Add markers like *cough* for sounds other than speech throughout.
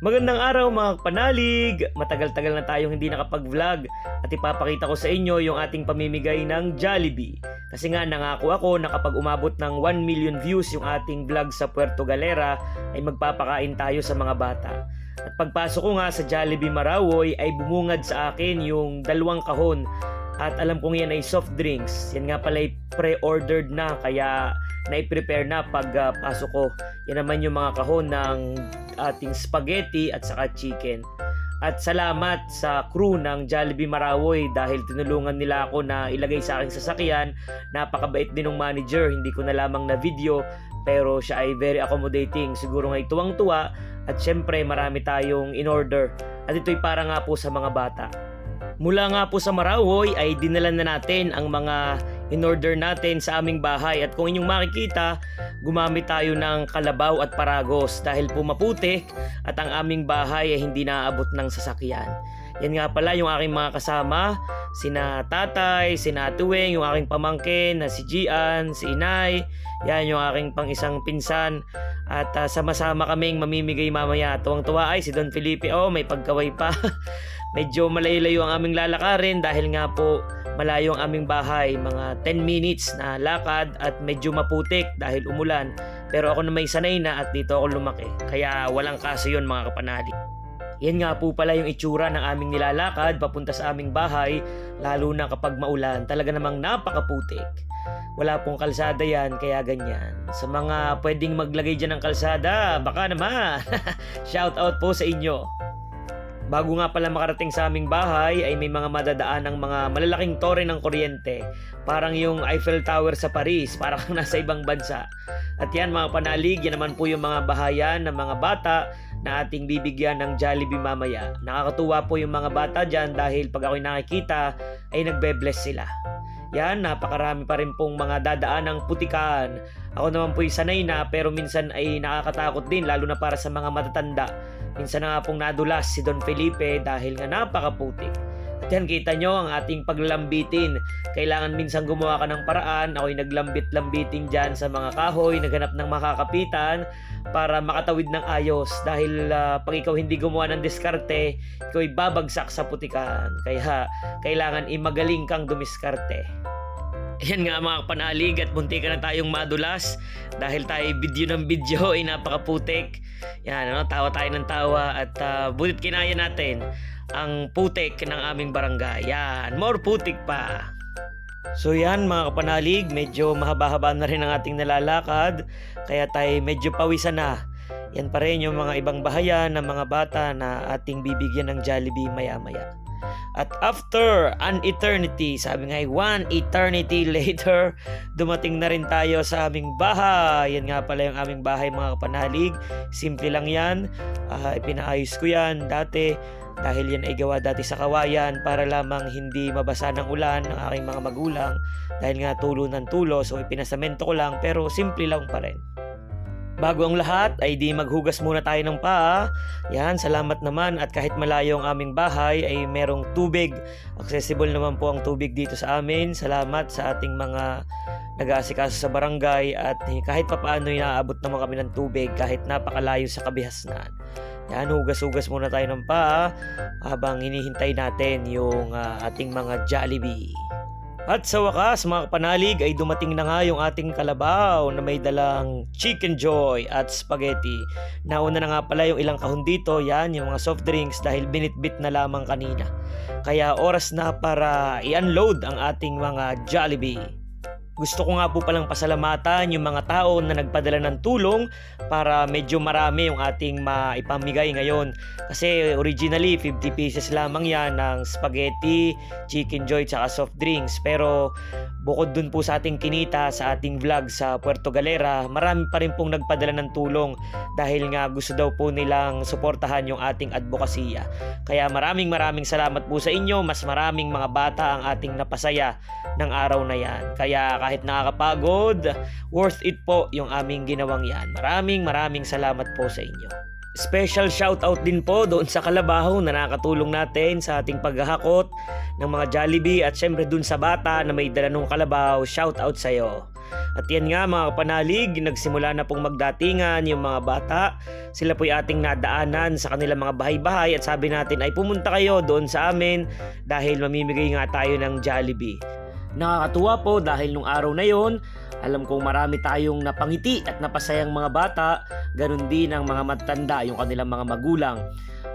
Magandang araw mga panalig! Matagal-tagal na tayong hindi nakapag-vlog at ipapakita ko sa inyo yung ating pamimigay ng Jollibee. Kasi nga nangako ako na kapag umabot ng 1 million views yung ating vlog sa Puerto Galera ay magpapakain tayo sa mga bata. At pagpasok ko nga sa Jollibee Marawoy ay bumungad sa akin yung dalawang kahon at alam kong yan ay soft drinks. Yan nga pala ay pre-ordered na kaya na-prepare na pag ah, pasok ko. Yan naman yung mga kahon ng ating spaghetti at saka chicken. At salamat sa crew ng Jollibee Marawoy dahil tinulungan nila ako na ilagay sa aking sasakyan. Napakabait din ng manager, hindi ko na lamang na video pero siya ay very accommodating. Siguro nga tuwang-tuwa at syempre marami tayong in order. At ito'y para nga po sa mga bata. Mula nga po sa Marawoy ay dinala na natin ang mga in-order natin sa aming bahay at kung inyong makikita, gumamit tayo ng kalabaw at paragos dahil po maputik at ang aming bahay ay hindi naaabot ng sasakyan. Yan nga pala yung aking mga kasama, sina tatay, sina tuwing, yung aking pamangkin na si Gian, si Inay, yan yung aking pang isang pinsan at ah, sama-sama kaming mamimigay mamaya. Tuwang-tuwa ay si Don Felipe, oh may pagkaway pa. *laughs* Medyo malayo-layo ang aming lalakarin dahil nga po malayo ang aming bahay, mga 10 minutes na lakad at medyo maputik dahil umulan. Pero ako na may sanay na at dito ako lumaki. Kaya walang kaso yun mga kapanali. Yan nga po pala yung itsura ng aming nilalakad papunta sa aming bahay, lalo na kapag maulan. Talaga namang napakaputik. Wala pong kalsada yan, kaya ganyan. Sa mga pwedeng maglagay dyan ng kalsada, baka naman. *laughs* Shout out po sa inyo. Bago nga pala makarating sa aming bahay ay may mga madadaan ng mga malalaking tore ng kuryente. Parang yung Eiffel Tower sa Paris, parang *laughs* nasa ibang bansa. At yan mga panalig, yan naman po yung mga bahayan ng mga bata na ating bibigyan ng Jollibee mamaya. Nakakatuwa po yung mga bata dyan dahil pag ako'y nakikita ay nagbe-bless sila. Yan, napakarami pa rin pong mga dadaan ng putikan. Ako naman po'y sanay na pero minsan ay nakakatakot din lalo na para sa mga matatanda. Minsan na nga pong nadulas si Don Felipe dahil nga napakaputik. Yan, kita nyo ang ating paglalambitin. Kailangan minsan gumawa ka ng paraan. Ako'y naglambit-lambitin dyan sa mga kahoy, naghanap ng makakapitan para makatawid ng ayos. Dahil ah, pag ikaw hindi gumawa ng diskarte, ikaw'y babagsak sa putikan. Kaya kailangan imagaling kang dumiskarte. Yan nga mga panalig at munti ka na tayong madulas dahil tayo video ng video *laughs* ay napakaputik. Yan, ano, tawa tayo ng tawa at uh, butit kinaya natin ang putik ng aming barangay. Yan, more putik pa. So yan mga kapanalig, medyo mahaba-haba na rin ang ating nalalakad kaya tayo medyo pawisan na. Yan pa rin yung mga ibang bahayan ng mga bata na ating bibigyan ng Jollibee maya-maya. At after an eternity, sabi nga one eternity *laughs* later, dumating na rin tayo sa aming bahay. Yan nga pala yung aming bahay mga kapanalig. Simple lang yan. Ah, ipinaayos ko yan dati dahil yan ay gawa dati sa kawayan para lamang hindi mabasa ng ulan ng aking mga magulang dahil nga tulo ng tulo so ipinasamento ko lang pero simple lang pa rin. Bago ang lahat ay di maghugas muna tayo ng paa. Yan, salamat naman at kahit malayo ang aming bahay ay merong tubig. Accessible naman po ang tubig dito sa amin. Salamat sa ating mga nag-aasikaso sa barangay at kahit papaano inaabot naman kami ng tubig kahit napakalayo sa kabihasnan. Yan, hugas-hugas muna tayo ng paa habang hinihintay natin yung ah, ating mga Jollibee. At sa wakas mga kapanalig ay dumating na nga yung ating kalabaw na may dalang chicken joy at spaghetti. Nauna na nga pala yung ilang kahon dito, yan yung mga soft drinks dahil binitbit na lamang kanina. Kaya oras na para i-unload ang ating mga Jollibee. Gusto ko nga po palang pasalamatan yung mga tao na nagpadala ng tulong para medyo marami yung ating maipamigay ngayon. Kasi originally 50 pieces lamang yan ng spaghetti, chicken joy, tsaka soft drinks. Pero bukod dun po sa ating kinita sa ating vlog sa Puerto Galera, marami pa rin pong nagpadala ng tulong dahil nga gusto daw po nilang suportahan yung ating advokasya. Kaya maraming maraming salamat po sa inyo. Mas maraming mga bata ang ating napasaya ng araw na yan. Kaya kahit nakakapagod, worth it po yung aming ginawang yan. Maraming maraming salamat po sa inyo. Special shoutout din po doon sa Kalabaho na nakatulong natin sa ating paghahakot ng mga Jollibee at syempre dun sa bata na may dala ng Kalabaw, shoutout sa iyo. At yan nga mga kapanalig, nagsimula na pong magdatingan yung mga bata. Sila po'y ating nadaanan sa kanilang mga bahay-bahay at sabi natin ay pumunta kayo doon sa amin dahil mamimigay nga tayo ng Jollibee. Nakakatuwa po dahil nung araw na yon, alam kong marami tayong napangiti at napasayang mga bata, ganun din ang mga matanda, yung kanilang mga magulang.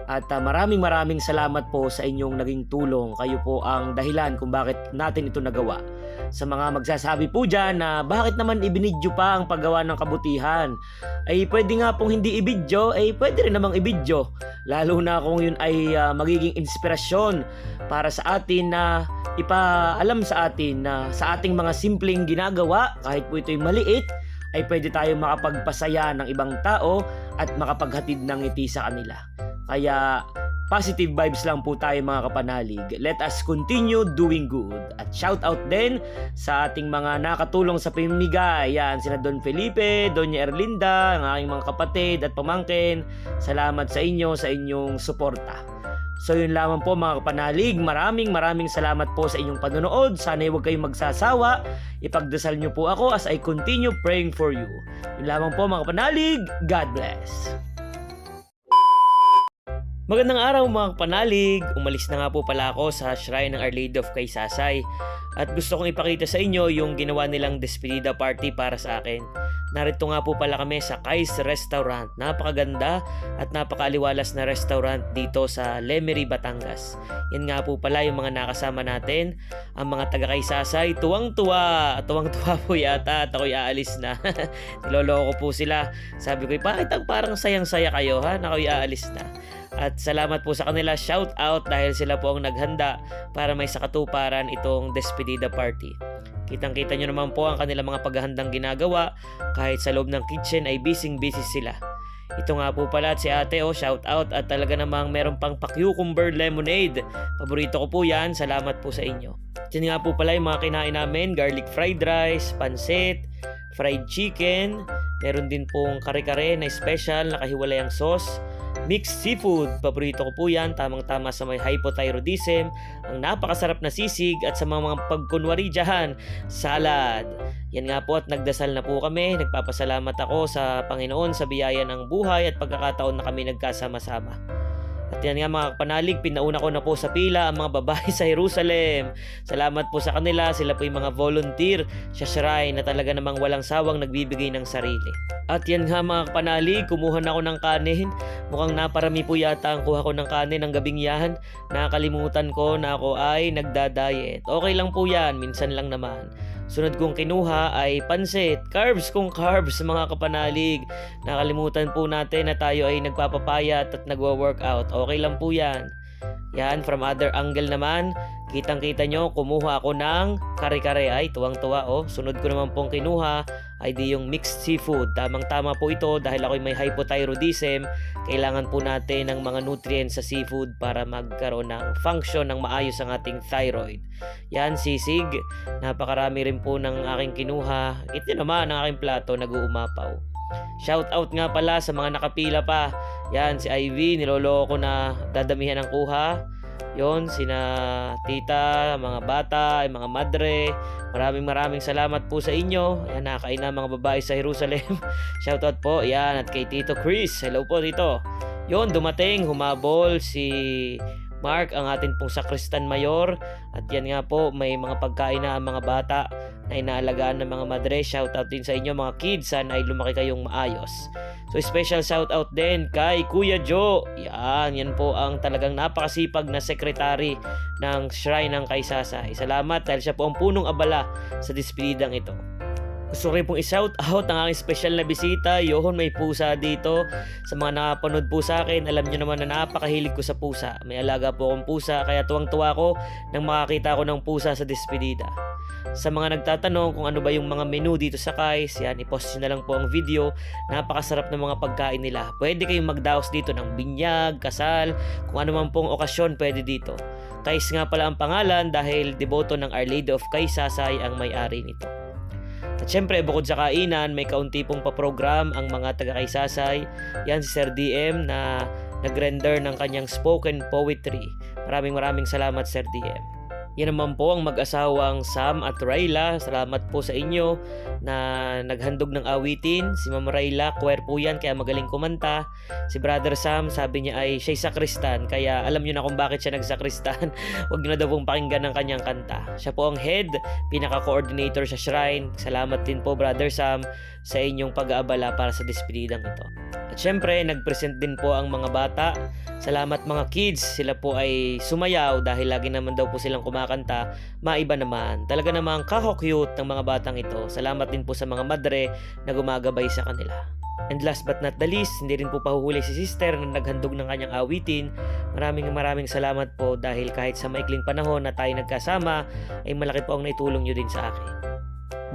At ah, maraming maraming salamat po sa inyong naging tulong. Kayo po ang dahilan kung bakit natin ito nagawa. Sa mga magsasabi po dyan na bakit naman ibinidyo pa ang paggawa ng kabutihan, ay pwede nga pong hindi ibidyo, ay pwede rin namang ibidyo. Lalo na kung yun ay ah, magiging inspirasyon para sa atin na ipaalam sa atin na sa ating mga simpleng ginagawa, kahit po ito'y maliit, ay pwede tayong makapagpasaya ng ibang tao at makapaghatid ng ngiti sa kanila. Kaya positive vibes lang po tayo mga kapanalig. Let us continue doing good. At shout out din sa ating mga nakatulong sa pamimigay. Yan, sina Don Felipe, Doña Erlinda, ang aking mga kapatid at pamangkin. Salamat sa inyo, sa inyong suporta. So yun lamang po mga kapanalig. Maraming maraming salamat po sa inyong panonood. Sana huwag kayong magsasawa. Ipagdasal niyo po ako as I continue praying for you. Yun lamang po mga kapanalig. God bless. Magandang araw mga panalig! Umalis na nga po pala ako sa Shrine ng Our Lady of Kaysasay at gusto kong ipakita sa inyo yung ginawa nilang despedida party para sa akin. Narito nga po pala kami sa Kais Restaurant. Napakaganda at napakaaliwalas na restaurant dito sa Lemery, Batangas. Yan nga po pala yung mga nakasama natin, ang mga taga Kaysasay. Tuwang-tuwa! Tuwang-tuwa po yata at ako'y aalis na. *laughs* Niloloko po sila. Sabi ko, bakit ang parang sayang-saya kayo ha? Na ako'y aalis na. At salamat po sa kanila, shout out dahil sila po ang naghanda para may sakatuparan itong despedida party. Kitang-kita nyo naman po ang kanilang mga paghahandang ginagawa kahit sa loob ng kitchen ay busy-busy sila. Ito nga po pala at si ate oh, shout out at talaga namang meron pang pa-cucumber lemonade. Paborito ko po yan, salamat po sa inyo. Yan nga po pala yung mga kinain namin, garlic fried rice, pansit, fried chicken, meron din pong kare-kare na special, nakahiwalay ang sauce, Mixed seafood, paborito ko po yan, tamang-tama sa may hypothyroidism, ang napakasarap na sisig at sa mga, mga pagkunwari dyan, salad. Yan nga po at nagdasal na po kami, nagpapasalamat ako sa Panginoon sa biyaya ng buhay at pagkakataon na kami nagkasama-sama. At yan nga mga panalig, pinauna ko na po sa pila ang mga babae sa Jerusalem. Salamat po sa kanila, sila po yung mga volunteer sa shrine na talaga namang walang sawang nagbibigay ng sarili. At yan nga mga panalig, kumuha na ako ng kanin. Mukhang naparami po yata ang kuha ko ng kanin ng gabing yan. Nakalimutan ko na ako ay nagda-diet. Okay lang po yan, minsan lang naman. Sunod kong kinuha ay pansit, carbs kung carbs mga kapanalig. Nakalimutan po natin na tayo ay nagpapapayat at nagwa-workout. Okay lang po yan. Yan, from other angle naman, kitang-kita nyo, kumuha ako ng kare-kare. Ay, tuwang-tuwa oh. Sunod ko naman pong kinuha ay di yung mixed seafood. Tamang-tama po ito dahil ako'y may hypothyroidism. Kailangan po natin ng mga nutrients sa seafood para magkaroon ng function ng maayos ang ating thyroid. Yan, sisig. Napakarami rin po ng aking kinuha. Ito naman ang aking plato, nag-uumapaw. Shout out nga pala sa mga nakapila pa. Yan, si Ivy, niloloko ko na dadamihan ng kuha. Yon, sina tita, mga bata, mga madre. Maraming maraming salamat po sa inyo. Yan, nakain na mga babae sa Jerusalem. *laughs* Shout out po. Yan, at kay Tito Chris. Hello po, Tito. Yon, dumating, humabol si Mark, ang atin pong sakristan mayor. At yan nga po, may mga pagkain na ang mga bata na inaalagaan ng mga madre. Shout out din sa inyo mga kids. Sana ay lumaki kayong maayos. So special shout out din kay Kuya Joe. Yan, yan po ang talagang napakasipag na sekretary ng Shrine ng Kaysasay. Salamat dahil siya po ang punong abala sa despedidang ito. Gusto rin pong i-shout out ang aking special na bisita. Yohon, may pusa dito. Sa mga nakapanood po sa akin, alam nyo naman na napakahilig ko sa pusa. May alaga po akong pusa, kaya tuwang-tuwa ko nang makakita ko ng pusa sa despedida. Sa mga nagtatanong kung ano ba yung mga menu dito sa Kais, yan, ipost nyo na lang po ang video. Napakasarap ng mga pagkain nila. Pwede kayong magdaos dito ng binyag, kasal, kung ano man pong okasyon pwede dito. Kais nga pala ang pangalan dahil deboto ng Our Lady of Kaysasay ang may-ari nito. At syempre, bukod sa kainan, may kaunti pong paprogram ang mga taga-kaysasay. Yan si Sir DM na nag-render ng kanyang spoken poetry. Maraming maraming salamat Sir DM. Yan naman po ang mag-asawang Sam at Rayla. Salamat po sa inyo na naghandog ng awitin. Si Ma'am Rayla, choir po yan kaya magaling kumanta. Si Brother Sam, sabi niya ay siya'y sakristan kaya alam niyo na kung bakit siya nagsakristan. *laughs* Huwag niyo na daw pong pakinggan ng kanyang kanta. Siya po ang head, pinaka-coordinator sa shrine. Salamat din po Brother Sam sa inyong pag-aabala para sa despedidang ito. At syempre, nag-present din po ang mga bata. Salamat mga kids, sila po ay sumayaw dahil lagi naman daw po silang kumakanta. Maiba naman. Talaga namang kako-cute ng mga batang ito. Salamat din po sa mga madre na gumagabay sa kanila. And last but not the least, hindi rin po pahuhuli si sister na naghandog ng kanyang awitin. Maraming maraming salamat po dahil kahit sa maikling panahon na tayo nagkasama, ay malaki po ang naitulong nyo din sa akin.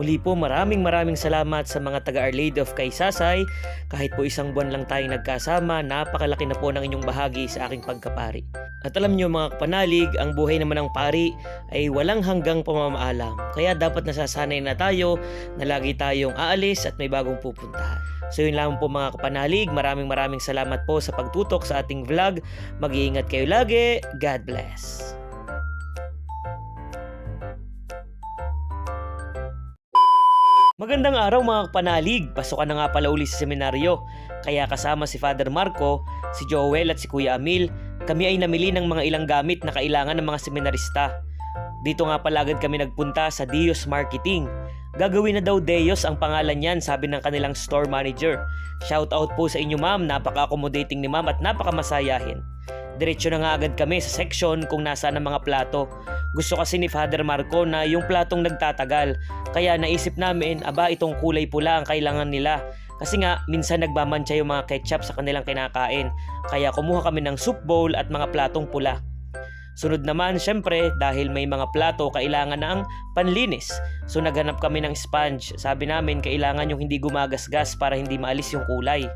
Muli po maraming maraming salamat sa mga taga Our Lady of Kaysasay. Kahit po isang buwan lang tayong nagkasama, napakalaki na po ng inyong bahagi sa aking pagkapari. At alam nyo mga kapanalig, ang buhay naman ng pari ay walang hanggang pamamaalam. Kaya dapat nasasanay na tayo na lagi tayong aalis at may bagong pupuntahan. So yun lang po mga kapanalig, maraming maraming salamat po sa pagtutok sa ating vlog. Mag-iingat kayo lagi. God bless. Magandang araw mga kapanalig. Pasok ka na nga pala uli sa seminaryo. Kaya kasama si Father Marco, si Joel at si Kuya Amil, kami ay namili ng mga ilang gamit na kailangan ng mga seminarista. Dito nga pala agad kami nagpunta sa Dios Marketing. Gagawin na daw Deos ang pangalan niyan sabi ng kanilang store manager. Shout out po sa inyo ma'am, napaka-accommodating ni ma'am at napakamasayahin. Diretso na nga agad kami sa section kung nasaan ang mga plato. Gusto kasi ni Father Marco na yung platong nagtatagal. Kaya naisip namin, aba itong kulay pula ang kailangan nila. Kasi nga, minsan nagmamantsa yung mga ketchup sa kanilang kinakain. Kaya kumuha kami ng soup bowl at mga platong pula. Sunod naman, syempre, dahil may mga plato, kailangan ng panlinis. So naghanap kami ng sponge. Sabi namin, kailangan yung hindi gumagasgas para hindi maalis yung kulay.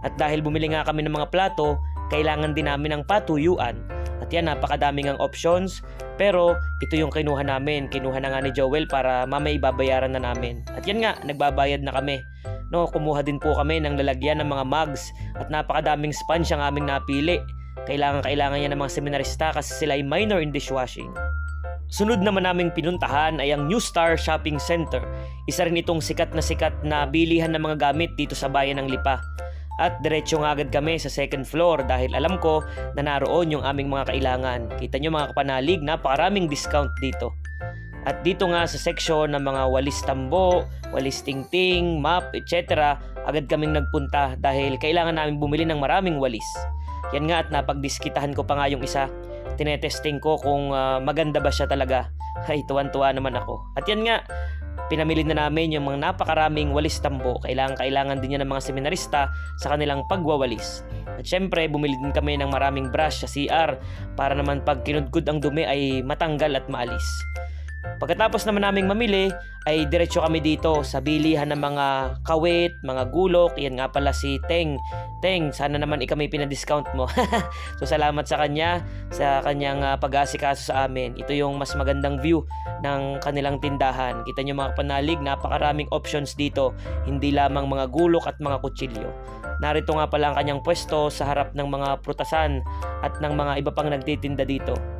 At dahil bumili nga kami ng mga plato, kailangan din namin ng patuyuan. At yan, napakadaming ang options. Pero ito yung kinuha namin. Kinuha na nga ni Joel para mamay babayaran na namin. At yan nga, nagbabayad na kami. No, kumuha din po kami ng lalagyan ng mga mugs at napakadaming sponge ang aming napili. Kailangan kailangan yan ng mga seminarista kasi sila ay minor in dishwashing. Sunod naman naming pinuntahan ay ang New Star Shopping Center. Isa rin itong sikat na sikat na bilihan ng mga gamit dito sa bayan ng Lipa. At diretso nga agad kami sa second floor dahil alam ko na naroon yung aming mga kailangan. Kita nyo mga kapanalig, napakaraming discount dito. At dito nga sa section ng mga walis tambo, walis tingting, map, etc. agad kaming nagpunta dahil kailangan namin bumili ng maraming walis. Yan nga at napagdiskitahan ko pa nga yung isa. Tinetesting ko kung ah, maganda ba siya talaga. *laughs* Ay, tuwan-tuwa naman ako. At yan nga, pinamili na namin yung mga napakaraming walis tambo. Kailangan, kailangan din yan ng mga seminarista sa kanilang pagwawalis. At syempre, bumili din kami ng maraming brush sa CR para naman pag kinudkud ang dumi ay matanggal at maalis. Pagkatapos naman naming mamili, ay diretso kami dito sa bilihan ng mga kawit, mga gulok. Yan nga pala si Teng. Teng, sana naman ikaw may pinadiscount mo. *laughs* so salamat sa kanya, sa kanyang uh, pag-aasikaso sa amin. Ito yung mas magandang view ng kanilang tindahan. Kita nyo mga panalig, napakaraming options dito. Hindi lamang mga gulok at mga kutsilyo. Narito nga pala ang kanyang pwesto sa harap ng mga prutasan at ng mga iba pang nagtitinda dito.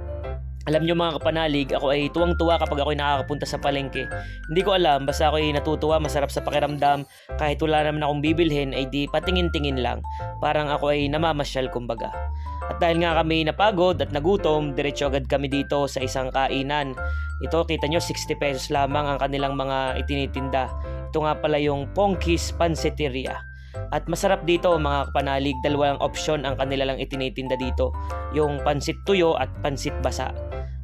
Alam nyo mga kapanalig, ako ay tuwang-tuwa kapag ako'y nakakapunta sa palengke. Hindi ko alam, basta ako'y natutuwa, masarap sa pakiramdam, kahit wala naman akong bibilhin, ay di patingin-tingin lang. Parang ako ay namamasyal kumbaga. At dahil nga kami napagod at nagutom, diretso agad kami dito sa isang kainan. Ito, kita nyo, 60 pesos lamang ang kanilang mga itinitinda. Ito nga pala yung Pongkis Pansiteria. At masarap dito mga kapanalig, dalawang option ang kanila lang itinitinda dito. Yung pansit tuyo at pansit basa.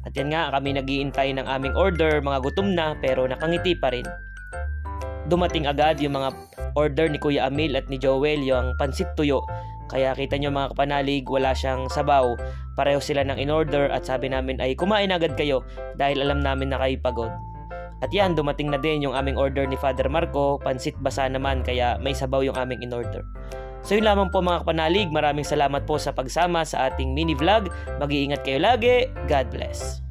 At yan nga, kami nagiintay ng aming order, mga gutom na pero nakangiti pa rin. Dumating agad yung mga order ni Kuya Amil at ni Joel, yung pansit tuyo. Kaya kita nyo mga kapanalig, wala siyang sabaw. Pareho sila ng in-order at sabi namin ay kumain agad kayo dahil alam namin na kayo pagod. At yan, dumating na din yung aming order ni Father Marco, pansit basa naman kaya may sabaw yung aming in-order. So yun lamang po mga kapanalig, maraming salamat po sa pagsama sa ating mini vlog. Mag-iingat kayo lagi, God bless.